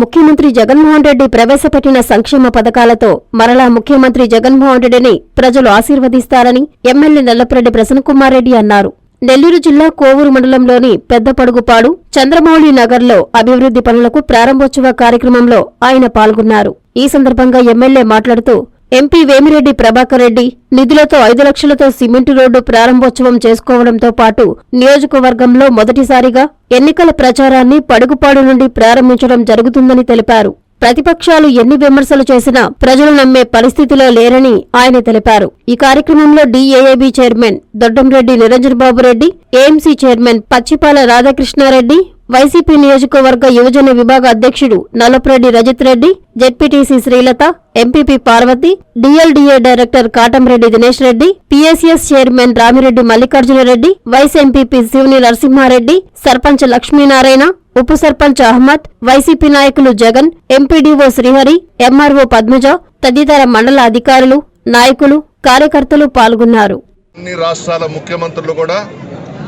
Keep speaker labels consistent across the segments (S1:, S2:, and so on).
S1: ముఖ్యమంత్రి జగన్మోహన్ రెడ్డి ప్రవేశపెట్టిన సంక్షేమ పథకాలతో మరలా ముఖ్యమంత్రి జగన్మోహన్ రెడ్డిని ప్రజలు ఆశీర్వదిస్తారని ఎమ్మెల్యే నల్లపురెడ్డి ప్రసన్నకుమార్ రెడ్డి అన్నారు. నెల్లూరు జిల్లా కోవూరు మండలంలోని పెద్దపడుగుపాడు చంద్రమౌళి నగర్లో అభివృద్ధి పనులకు ప్రారంభోత్సవ కార్యక్రమంలో ఆయన పాల్గొన్నారు. ఈ సందర్భంగా ఎమ్మెల్యే మాట్లాడుతూ ఎంపీ వేమిరెడ్డి ప్రభాకర్ రెడ్డి నిధులతో ఐదు లక్షలతో సిమెంటు రోడ్డు ప్రారంభోత్సవం చేసుకోవడంతో పాటు నియోజకవర్గంలో మొదటిసారిగా ఎన్నికల ప్రచారాన్ని పడుగుపాడు నుండి ప్రారంభించడం జరుగుతుందని తెలిపారు. ప్రతిపక్షాలు ఎన్ని విమర్శలు చేసినా ప్రజలు నమ్మే పరిస్థితిలో లేరని ఆయన తెలిపారు. ఈ కార్యక్రమంలో DAAB chairman Doddamreddy Niranjan Babu Reddy AMC chairman Pachipala Radhakrishnareddy YCP నియోజకవర్గ యువజన విభాగ అధ్యక్షుడు Nalapreddy Rajith Reddy ZPTC Srilatha MPP Parvathi DLDA director Katamreddy Dinesh Reddy PSS chairman Ramireddy Mallikarjunareddy vice MPP Shivuni Narasimhareddy sarpanch Lakshminarayana ఉప sarpanch Ahmed YCP నాయకులు Jagan MPDO Srihari MRO Padmaja తదితర మండల అధికారులు నాయకులు కార్యకర్తలు పాల్గొన్నారు.
S2: అన్ని రాష్ట్రాల ముఖ్యమంత్రులు కూడా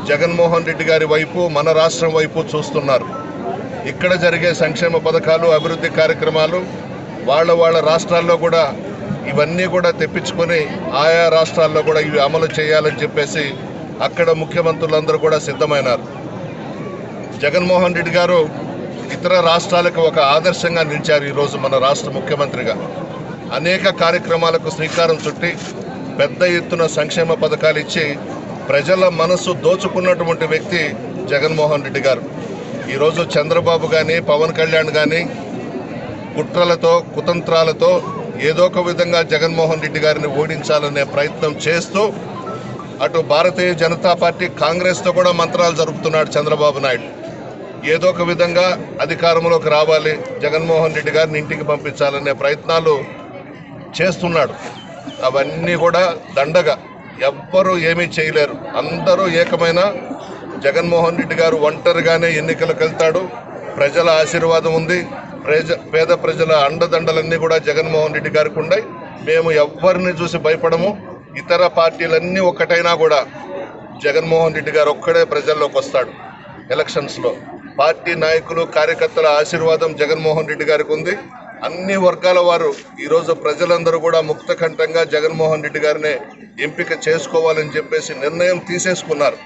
S2: జగన్మోహన్ రెడ్డి గారి వైపు మన రాష్ట్రం వైపు చూస్తున్నారు. ఇక్కడ జరిగే సంక్షేమ పథకాలు అభివృద్ధి కార్యక్రమాలు వాళ్ళ వాళ్ళ రాష్ట్రాల్లో కూడా ఇవన్నీ కూడా తెప్పించుకొని ఆయా రాష్ట్రాల్లో కూడా ఇవి అమలు చేయాలని చెప్పేసి అక్కడ ముఖ్యమంత్రులందరూ కూడా సిద్ధమైనారు. జగన్మోహన్ రెడ్డి గారు ఇతర రాష్ట్రాలకు ఒక ఆదర్శంగా నిలిచారు ఈరోజు మన రాష్ట్ర ముఖ్యమంత్రిగా. అనేక కార్యక్రమాలకు శ్రీకారం చుట్టి పెద్ద ఎత్తున సంక్షేమ పథకాలు ఇచ్చి ప్రజల మనసు దోచుకున్నటువంటి వ్యక్తి జగన్మోహన్ రెడ్డి గారు. ఈరోజు చంద్రబాబు కానీ పవన్ కళ్యాణ్ కానీ కుట్రలతో కుతంత్రాలతో ఏదో ఒక విధంగా జగన్మోహన్ రెడ్డి గారిని ఓడించాలనే ప్రయత్నం చేస్తూ అటు భారతీయ జనతా పార్టీ కాంగ్రెస్తో కూడా మంత్రాలు జరుపుతున్నాడు చంద్రబాబు నాయుడు. ఏదో ఒక విధంగా అధికారంలోకి రావాలి జగన్మోహన్ రెడ్డి గారిని ఇంటికి పంపించాలనే ప్రయత్నాలు చేస్తున్నాడు. అవన్నీ కూడా దండగా ఎవ్వరూ ఏమీ చేయలేరు. అందరూ ఏకమైన. జగన్మోహన్ రెడ్డి గారు ఒంటరిగానే ఎన్నికలకు వెళ్తాడు. ప్రజల ఆశీర్వాదం ఉంది. ప్రజ పేద ప్రజల అండదండలన్నీ కూడా జగన్మోహన్ రెడ్డి గారికి ఉన్నాయి. మేము ఎవ్వరిని చూసి భయపడము. ఇతర పార్టీలన్నీ ఒక్కటైనా కూడా జగన్మోహన్ రెడ్డి గారు ఒక్కడే ప్రజల్లోకి వస్తాడు ఎలక్షన్స్లో. పార్టీ నాయకులు కార్యకర్తల ఆశీర్వాదం జగన్మోహన్ రెడ్డి గారికి ఉంది. అన్ని వర్గాల వారు ఈరోజు ప్రజలందరూ కూడా ముక్తకంఠంగా జగన్మోహన్ రెడ్డి గారినే ఎంపిక చేసుకోవాలని చెప్పేసి నిర్ణయం తీసేసుకున్నారు.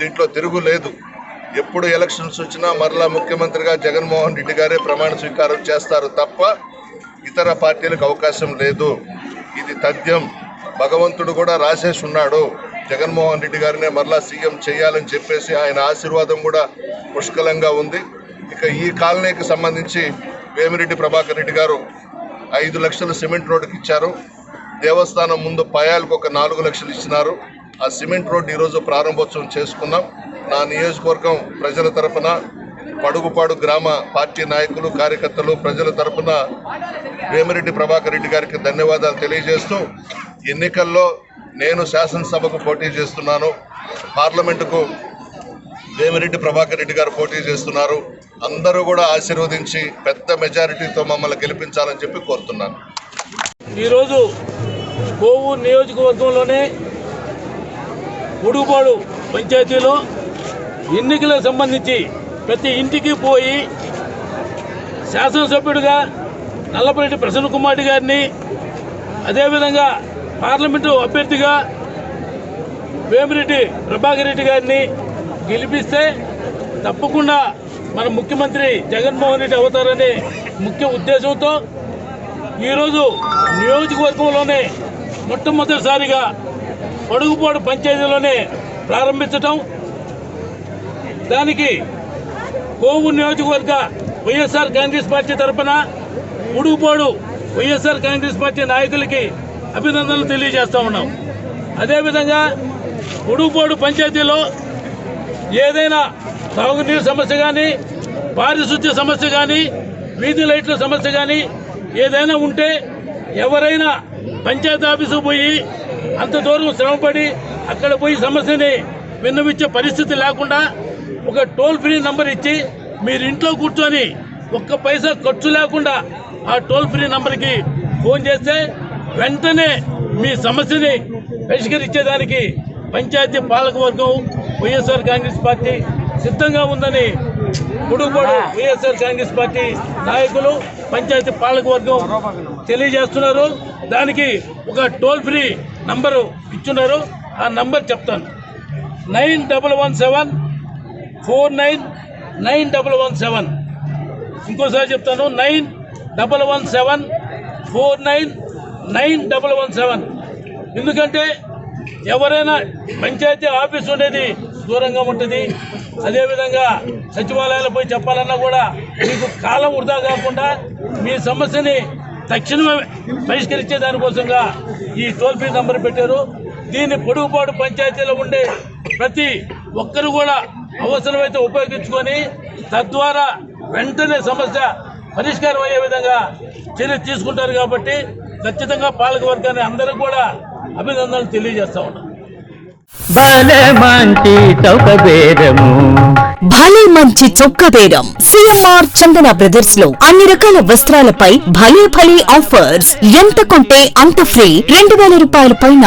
S2: దీంట్లో తిరుగు లేదు. ఎప్పుడు ఎలక్షన్స్ వచ్చినా మరలా ముఖ్యమంత్రిగా జగన్మోహన్ రెడ్డి గారే ప్రమాణ స్వీకారం చేస్తారు తప్ప ఇతర పార్టీలకు అవకాశం లేదు. ఇది తథ్యం. భగవంతుడు కూడా రాసేసి ఉన్నాడు జగన్మోహన్ రెడ్డి గారినే మరలా సీఎం చేయాలని చెప్పేసి ఆయన ఆశీర్వాదం కూడా పుష్కలంగా ఉంది. ఇక ఈ కాలనీకి సంబంధించి వేమిరెడ్డి ప్రభాకర్ రెడ్డి గారు ఐదు లక్షలు సిమెంట్ రోడ్డుకి ఇచ్చారు. దేవస్థానం ముందు పయాలకు ఒక నాలుగు లక్షలు ఇచ్చినారు. ఆ సిమెంట్ రోడ్డు ఈరోజు ప్రారంభోత్సవం చేసుకున్నాం నా నియోజకవర్గం ప్రజల తరఫున పడుగుపాడు గ్రామ పార్టీ నాయకులు కార్యకర్తలు ప్రజల తరఫున వేమిరెడ్డి ప్రభాకర్ రెడ్డి గారికి ధన్యవాదాలు తెలియజేస్తూ ఎన్నికల్లో నేను శాసనసభకు పోటీ చేస్తున్నాను. పార్లమెంటుకు వేమిరెడ్డి ప్రభాకర్ రెడ్డి గారు పోటీ చేస్తున్నారు. అందరూ కూడా ఆశీర్వదించి పెద్ద మెజారిటీతో మమ్మల్ని గెలిపించాలని చెప్పి కోరుతున్నాను.
S3: ఈరోజు కోవూరు నియోజకవర్గంలోనే ఉడుగుపాడు పంచాయతీలో ఎన్నికలకు సంబంధించి ప్రతి ఇంటికి పోయి శాసనసభ్యుడిగా నల్లపరెడ్డి ప్రసన్న కుమార్ గారిని అదేవిధంగా పార్లమెంటు అభ్యర్థిగా వేమిరెడ్డి ప్రభాకర్ రెడ్డి గారిని గెలిపిస్తే తప్పకుండా మన ముఖ్యమంత్రి జగన్మోహన్ రెడ్డి అవుతారనే ముఖ్య ఉద్దేశంతో ఈరోజు నియోజకవర్గంలోనే మొట్టమొదటిసారిగా పడుగుపాడు పంచాయతీలోనే ప్రారంభించటం. దానికి కోవు నియోజకవర్గ వైఎస్ఆర్ కాంగ్రెస్ పార్టీ తరఫున ఉడుగుపాడు వైఎస్ఆర్ కాంగ్రెస్ పార్టీ నాయకులకి అభినందనలు తెలియజేస్తా ఉన్నాం. అదేవిధంగా ఉడుగుపాడు పంచాయతీలో ఏదైనా తాగునీరు సమస్య కానీ పారిశుద్ధ్య సమస్య కానీ వీధి లైట్ల సమస్య కానీ ఏదైనా ఉంటే ఎవరైనా పంచాయతీ ఆఫీసు పోయి అంత దూరం శ్రమపడి అక్కడ పోయి సమస్యని విన్నవించే పరిస్థితి లేకుండా ఒక టోల్ ఫ్రీ నంబర్ ఇచ్చి మీరు ఇంట్లో కూర్చొని ఒక్క పైసా ఖర్చు లేకుండా ఆ టోల్ ఫ్రీ నంబర్కి ఫోన్ చేస్తే వెంటనే మీ సమస్యని పరిష్కరించేదానికి పంచాయతీ పాలకవర్గం వైఎస్ఆర్ కాంగ్రెస్ పార్టీ సిద్ధంగా ఉందని కుడుకోడు వైఎస్ఆర్ కాంగ్రెస్ పార్టీ నాయకులు పంచాయతీ పాలకవర్గం తెలియజేస్తున్నారు. దానికి ఒక టోల్ ఫ్రీ నంబరు ఇచ్చున్నారు. ఆ నంబర్ చెప్తాను. Nine double one seven four nine nine double one seven. ఇంకోసారి చెప్తాను. Nine double one seven four nine nine double one seven. ఎందుకంటే ఎవరైనా పంచాయతీ ఆఫీస్ ఉండేది దూరంగా ఉంటుంది. అదేవిధంగా సచివాలయాలు పోయి చెప్పాలన్నా కూడా మీకు కాలం వృధా కాకుండా మీ సమస్యని తక్షణమే పరిష్కరించే దానికోసంగా ఈ టోల్ ఫ్రీ నంబర్ పెట్టారు. దీన్ని పొడుగుపాటు పంచాయతీలో ఉండే ప్రతి ఒక్కరు కూడా అవసరమైతే ఉపయోగించుకొని తద్వారా వెంటనే సమస్య పరిష్కారం అయ్యే విధంగా చర్య తీసుకుంటారు కాబట్టి ఖచ్చితంగా పాలక వర్గాన్ని అందరూ కూడా అభినందనలు తెలియజేస్తా ఉన్నాం.
S4: భలే మంచి చౌక బేరము
S5: భలే మంచి చొక్క బేరం సిఎంఆర్ చందన బ్రదర్స్లో అన్ని రకాల వస్త్రాలపై భలే భలే ఆఫర్స్. ఎంత కొంటే అంత ఫ్రీ. రెండు వేల రూపాయల పైన